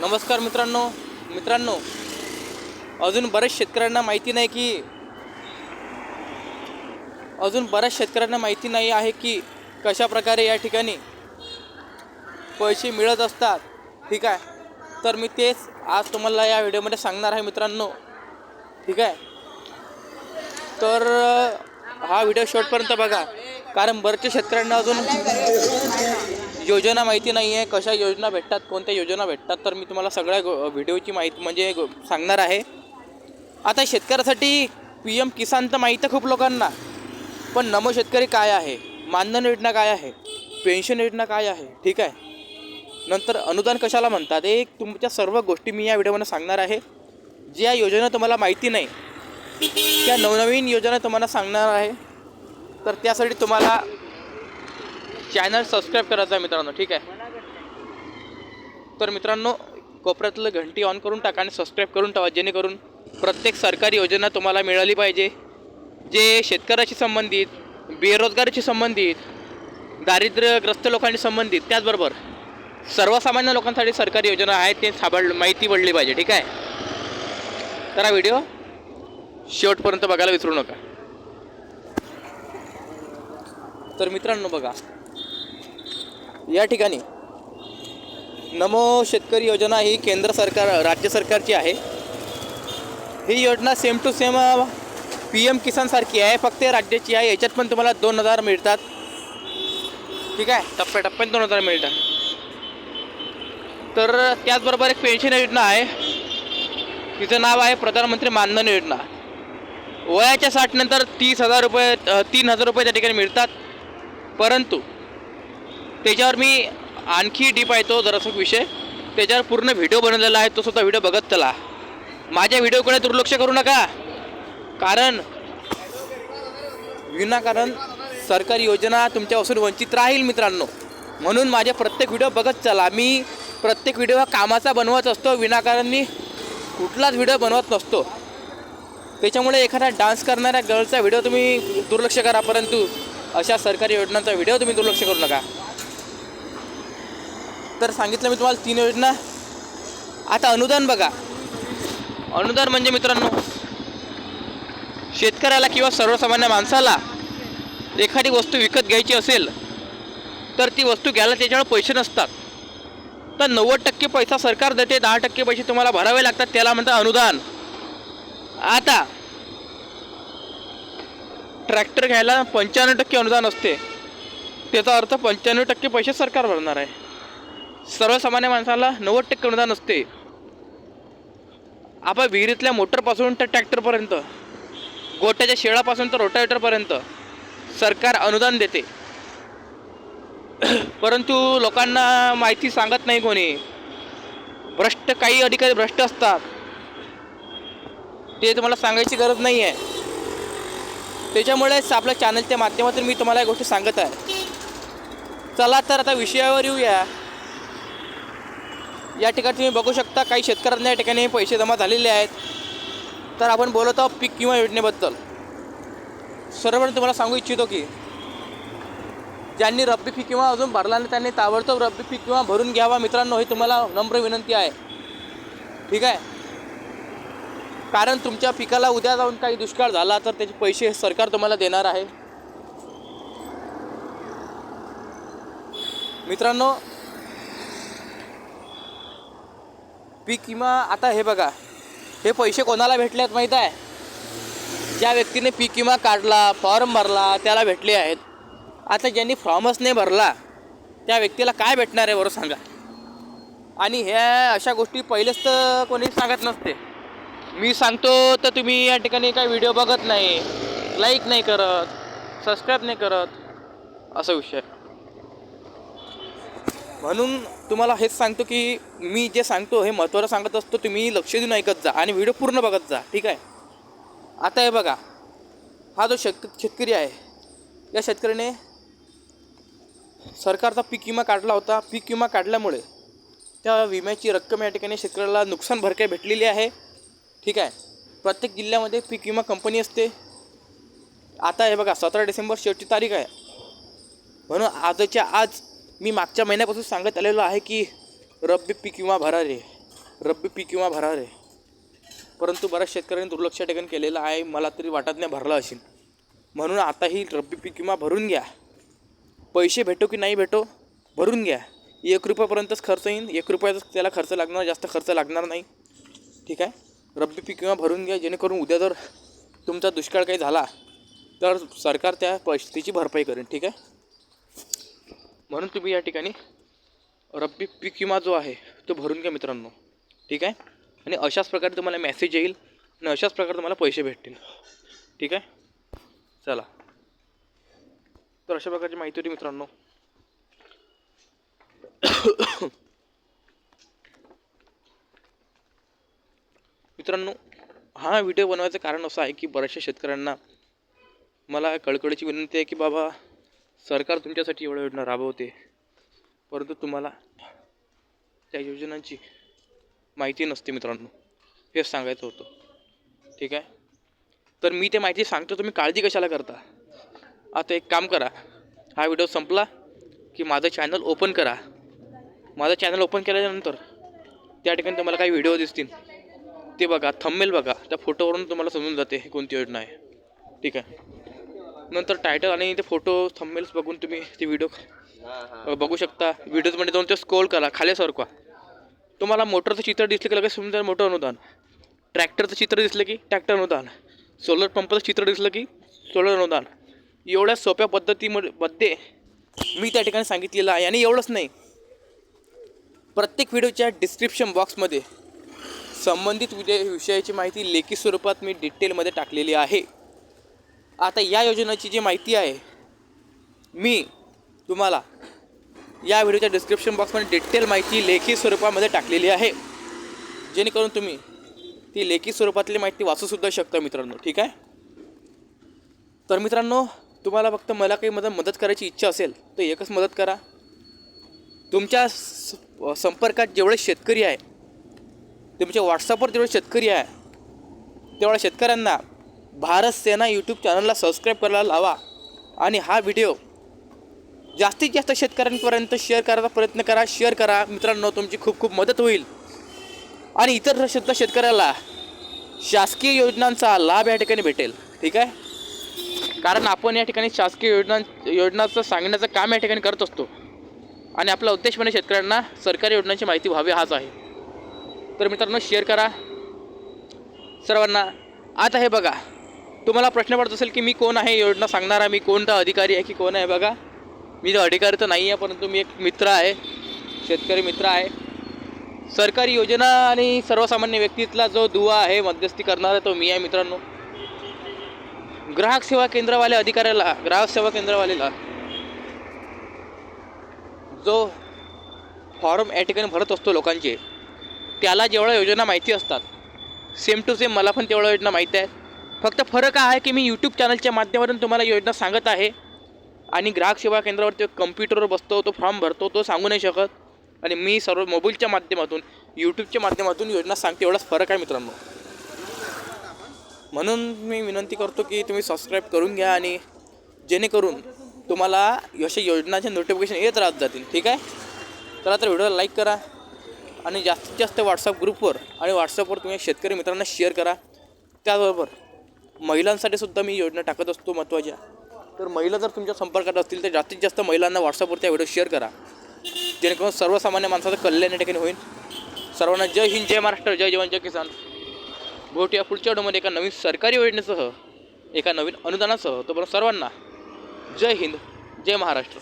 नमस्कार मित्रांनो. मित्रांनो अजून बऱ्याच शेतकऱ्यांना माहिती नाही की अजून बऱ्याच शेतकऱ्यांना माहिती नाही आहे की कशा प्रकारे या ठिकाणी पैसे मिळत असतात. ठीक आहे? तर मी तेच आज तुम्हाला या व्हिडिओमध्ये सांगणार आहे मित्रांनो. ठीक आहे? तर हा व्हिडिओ शेवटपर्यंत बघा. कारण बरेचशे शेतकऱ्यांना अजून योजना माहिती नाही आहे कशा योजना भेटतात कोणत्या योजना भेटतात तर मी तुम्हाला सगळ्या गो- व्हिडिओची माहिती म्हणजे सांगणार आहे. आता शेतकऱ्यासाठी पी एम किसान तर माहीत आहे खूप लोकांना पण नमो शेतकरी काय आहे? मानधन योजना काय आहे? पेन्शन योजना काय आहे? ठीक आहे? नंतर अनुदान कशाला म्हणतात? एक तुमच्या सर्व गोष्टी मी या व्हिडिओमध्ये सांगणार आहे. ज्या योजना तुम्हाला माहिती नाही त्या नवनवीन योजना तुम्हाला सांगणार आहे. तर त्यासाठी तुम्हाला चॅनल सबस्क्राईब करायचं आहे मित्रांनो ठीक आहे? तर मित्रांनो कोपऱ्यातलं घंटी ऑन करून टाका आणि सबस्क्राईब करून टाका जेणेकरून प्रत्येक सरकारी योजना तुम्हाला मिळाली पाहिजे. जे शेतकऱ्याशी संबंधित बेरोजगारीशी संबंधित दारिद्र्यग्रस्त लोकांशी संबंधित त्याचबरोबर सर्वसामान्य लोकांसाठी सरकारी योजना आहेत ते साबड माहिती पडली पाहिजे ठीक आहे? तर हा व्हिडिओ शेवटपर्यंत बघायला विसरू नका. तर मित्रांनो बघा या ठिकाणी नमो शेतकरी योजना ही केंद्र सरकार राज्य सरकारची आहे. ही योजना same to same P M किसानसारखी आहे. फक्त राज्याची आहे. याच्यात पण तुम्हाला दोन हजार मिळतात. ठीक आहे? टप्प्याटप्प्याने दोन हजार मिळतात. तर त्याचबरोबर एक पेन्शन योजना आहे. तिचं नाव आहे प्रधानमंत्री मानधन योजना. वयाच्या साठ नंतर तीस हजार रुपये तीन हजार रुपये त्या ठिकाणी मिळतात. परंतु त्याच्यावर मी आणखी डीप आहे तो जरासा विषय. त्याच्यावर पूर्ण व्हिडिओ बनवलेला आहे तो स्वतः व्हिडिओ बघत चला. माझ्या व्हिडिओकडे दुर्लक्ष करू नका. कारण विनाकारण सरकारी योजना तुमच्यापासून वंचित राहील मित्रांनो. म्हणून माझे प्रत्येक व्हिडिओ बघत चला. मी प्रत्येक व्हिडिओ हा कामाचा बनवत असतो विनाकारण मी कुठलाच व्हिडिओ बनवत नसतो. त्याच्यामुळे एखादा डान्स करणाऱ्या गर्लचा व्हिडिओ तुम्ही दुर्लक्ष करा परंतु अशा सरकारी योजनांचा व्हिडिओ तुम्ही दुर्लक्ष करू नका. तर सांगितलं मी तुम्हाला तीन योजना. आता अनुदान बघा. अनुदान म्हणजे मित्रांनो शेतकऱ्याला किंवा सर्वसामान्य माणसाला एखादी वस्तू विकत घ्यायची असेल तर ती वस्तू घ्यायला त्याच्यावर पैसे नसतात. तर नव्वद टक्के पैसा सरकार देते दहा टक्के पैसे तुम्हाला भरावे लागतात त्याला म्हणतात अनुदान. आता ट्रॅक्टर घ्यायला पंच्याण्णव टक्के अनुदान असते. त्याचा अर्थ पंच्याण्णव टक्के पैसे सरकार भरणार आहे. सर्वसामान्य माणसाला नव्वद टक्के अनुदान असते आपण विहिरीतल्या मोटरपासून तर ट्रॅक्टरपर्यंत गोट्याच्या शेळापासून तर रोटावेटरपर्यंत सरकार अनुदान देते. परंतु लोकांना माहिती सांगत नाही कोणी. भ्रष्ट काही अधिकारी भ्रष्ट असतात. ते तुम्हाला सांगायची गरज नाही आहे त्याच्यामुळेच आपल्या चॅनलच्या माध्यमातून मी तुम्हाला या गोष्टी सांगत आहे. चला तर आता विषयावर येऊया. या ठिकाणी तुम्ही बघू शकता काही शेतकऱ्यांना या ठिकाणी पैसे जमा झालेले आहेत. तर आपण बोलत आहोत पीक किंवा योजनेबद्दल. सर्वप्रथम तुम्हाला सांगू इच्छितो की ज्यांनी रब्बी पीक किंवा अजून भरला नाही त्यांनी ताबडतोब रब्बी पीक किंवा भरून घ्यावा. मित्रांनो ही तुम्हाला नम्र विनंती आहे. ठीक आहे? कारण तुमच्या पिकाला उद्या जाऊन काही दुष्काळ झाला तर त्याचे पैसे सरकार तुम्हाला देणार आहे. मित्रांनो पीक विमा आता हे बघा हे पैसे कोणाला भेटले आहेत माहीत आहे? ज्या व्यक्तीने पीक विमा काढला फॉर्म भरला त्याला भेटले आहेत. आता ज्यांनी फॉर्मच नाही भरला त्या व्यक्तीला काय भेटणार आहे बरं सांगा? आणि ह्या अशा गोष्टी पहिलेच तर कोणी सांगत नसते. मी सांगतो तर तुम्ही या ठिकाणी काय व्हिडिओ बघत नाही लाईक नाही करत सबस्क्राईब नाही करत असा विषय. म्हणून तुम्हाला हेच सांगतो की मी जे सांगतो हे महत्त्वाचं सांगत असतो तुम्ही लक्ष देऊन ऐकत जा आणि व्हिडिओ पूर्ण बघत जा ठीक आहे? आता हे बघा हा जो शेत शेतकरी आहे या शेतकऱ्याने सरकारचा पीक विमा काढला होता. पीक विमा काढल्यामुळे त्या विम्याची रक्कम या ठिकाणी शेतकऱ्याला नुकसान भरपाई भेटलेली आहे ठीक आहे? प्रत्येक जिल्ह्यामध्ये पीक विमा कंपनी असते. आता हे बघा सतरा डिसेंबर शेवटची तारीख आहे. म्हणून आजच्या आज मी मागच्या महिन्यापासून सांगत आलेलो आहे की रब्बी पीक विमा भरा रे. रब्बी पीक किंवा भरा रे. परंतु बऱ्याच शेतकऱ्यांनी दुर्लक्ष टेकन केलेलं आहे मला तरी वाटत नाही भरलं असेल. म्हणून आताही रब्बी पीक विमा भरून घ्या. पैसे भेटो की नाही भेटो भरून घ्या. एक रुपयापर्यंतच खर्च येईल एक रुपयाचाच त्याला खर्च लागणार जास्त खर्च लागणार नाही. ठीक आहे? रब्बी पीक विमा भरून घ्या जेणेकरून उद्या जर तुमचा दुष्काळ काही झाला तर सरकार त्या पैशाची भरपाई करेन ठीक आहे? म्हणून तुम्ही या ठिकाणी रब्बी पीक विमा जो आहे तो भरून घ्या मित्रांनो. ठीक आहे? आणि अशाच प्रकारे तुम्हाला मेसेज येईल आणि अशाच प्रकारे तुम्हाला पैसे भेटतील. ठीक आहे? चला. तर अशा प्रकारची माहिती होती मित्रांनो. मित्रांनो हा व्हिडिओ बनवायचं कारण असं आहे की बऱ्याचशा शेतकऱ्यांना मला कळकळीची विनंती आहे की बाबा सरकार तुमच्यासाठी एवढ्या योजना राबवते. परंतु तुम्हाला त्या योजनांची माहिती नसते मित्रांनो. हेच सांगायचं होतं. ठीक आहे? तर मी ते माहिती सांगतो तुम्ही काळजी कशाला करता? आता एक काम करा. हा व्हिडिओ संपला की माझं चॅनल ओपन करा. माझं चॅनल ओपन केल्यानंतर त्या ठिकाणी तुम्हाला काही व्हिडिओ दिसतील. ते बघा थंबेल बघा. त्या फोटोवरून तुम्हाला समजून जाते कोणती योजना आहे. ठीक आहे? नंतर टायटल आणि ते फोटो थंबेल्स बघून तुम्ही ते व्हिडिओ बघू शकता. व्हिडिओजमध्ये जाऊन ते स्क्रोल करा खाली सरकवा. तुम्हाला मोटरचं चित्र दिसलं की लगेच समजा मोटर अनुदान. ट्रॅक्टरचं चित्र दिसलं की ट्रॅक्टर अनुदान. सोलर पंपाचं चित्र दिसलं की सोलर अनुदान. एवढ्या सोप्या पद्धतीमध्ये मध्ये मी त्या ठिकाणी सांगितलेलं आहे आणि एवढंच नाही. प्रत्येक व्हिडिओच्या डिस्क्रिप्शन बॉक्समध्ये संबंधित विषय विषयाची माहिती लेखी स्वरूपात मी डिटेलमध्ये टाकलेली आहे. आता या योजनेची जी माहिती आहे मी तुम्हाला या व्हिडिओच्या डिस्क्रिप्शन बॉक्समध्ये डिटेल माहिती लेखी स्वरूपामध्ये टाकलेली आहे. जेणेकरून तुम्ही ती लेखी स्वरूपातली माहिती वाचूसुद्धा शकता मित्रांनो ठीक आहे? तर मित्रांनो तुम्हाला फक्त मला काही मदत मदत करायची इच्छा असेल तर एकच मदत करा. तुमच्या स- संपर्कात जेवढे शेतकरी आहे तुमच्या व्हॉट्सअपवर जेवढे शेतकरी आहे तेवढ्या शेतकऱ्यांना भारत सेना यूट्यूब चॅनलला सबस्क्राईब करायला लावा. आणि हा व्हिडिओ जास्तीत जास्त शेतकऱ्यांपर्यंत शेअर करायचा प्रयत्न करा शेअर करा. मित्रांनो तुमची खूप खूप मदत होईल. आणि इतर सुद्धा शेतकऱ्याला शासकीय योजनांचा लाभ या ठिकाणी भेटेल. ठीक आहे? कारण आपण या ठिकाणी शासकीय योजना योजनाचं सांगण्याचं काम या ठिकाणी करत असतो. आणि आपला उद्देश म्हणजे शेतकऱ्यांना सरकारी योजनांची माहिती व्हावी हाच आहे. तर मित्रांनो शेअर करा. सर्वांना आता हे बघा. तुम्हाला प्रश्न पडत असेल की मी कोण आहे? योजना सांगणार आहे मी कोणता अधिकारी आहे की कोण आहे? बघा. मी जो अधिकारी तर नाही आहे परंतु मी एक मित्र आहे. शेतकरी मित्र आहे. सरकारी योजना आणि सर्वसामान्य व्यक्तीतला जो दुवा आहे मध्यस्थी करणारा तो मी आहे मित्रांनो. ग्राहक सेवा केंद्रवाल्या अधिकाऱ्याला ग्राहक सेवा केंद्रवाल्याला जो फॉर्म या ठिकाणी भरत असतो लोकांचे त्याला जेवढ्या योजना माहिती असतात सेम टू सेम मला पण तेवढ्या योजना माहीत आहेत. फक्त फरक हा आहे की मी यूट्यूब चॅनलच्या माध्यमातून तुम्हाला योजना सांगत आहे. आणि ग्राहक सेवा केंद्रावरती कम्प्युटरवर बसतो तो फॉर्म भरतो तो सांगू नाही शकत. आणि मी सर्व मोबाईलच्या माध्यमातून यूट्यूबच्या माध्यमातून योजना सांगते एवढाच फरक आहे मित्रांनो. म्हणून मी विनंती करतो की तुम्ही सबस्क्राईब करून घ्या आणि जेणेकरून तुम्हाला अशा योजनाचे नोटिफिकेशन येत राहत जातील. ठीक आहे? चला तर व्हिडिओला लाईक करा. आणि जास्तीत जास्त व्हॉट्सअप ग्रुपवर आणि व्हॉट्सअपवर तुम्ही शेतकरी मित्रांना शेअर करा. त्याचबरोबर महिलांसाठी सुद्धा मी योजना टाकत असतो महत्त्वाच्या. तर महिला जर तुमच्या संपर्कात असतील तर जास्तीत जास्त महिलांना व्हॉट्सअपवर त्या व्हिडिओ शेअर करा. जेणेकरून सर्वसामान्य माणसाचं कल्याण या ठिकाणी होईल. सर्वांना जय हिंद जय महाराष्ट्र जय जवान जय किसान. भेटूया पुढच्या व्हिडिओमध्ये एका नवीन सरकारी योजनेसह एका नवीन अनुदानासह तोपर्यंत सर्वांना जय हिंद जय महाराष्ट्र.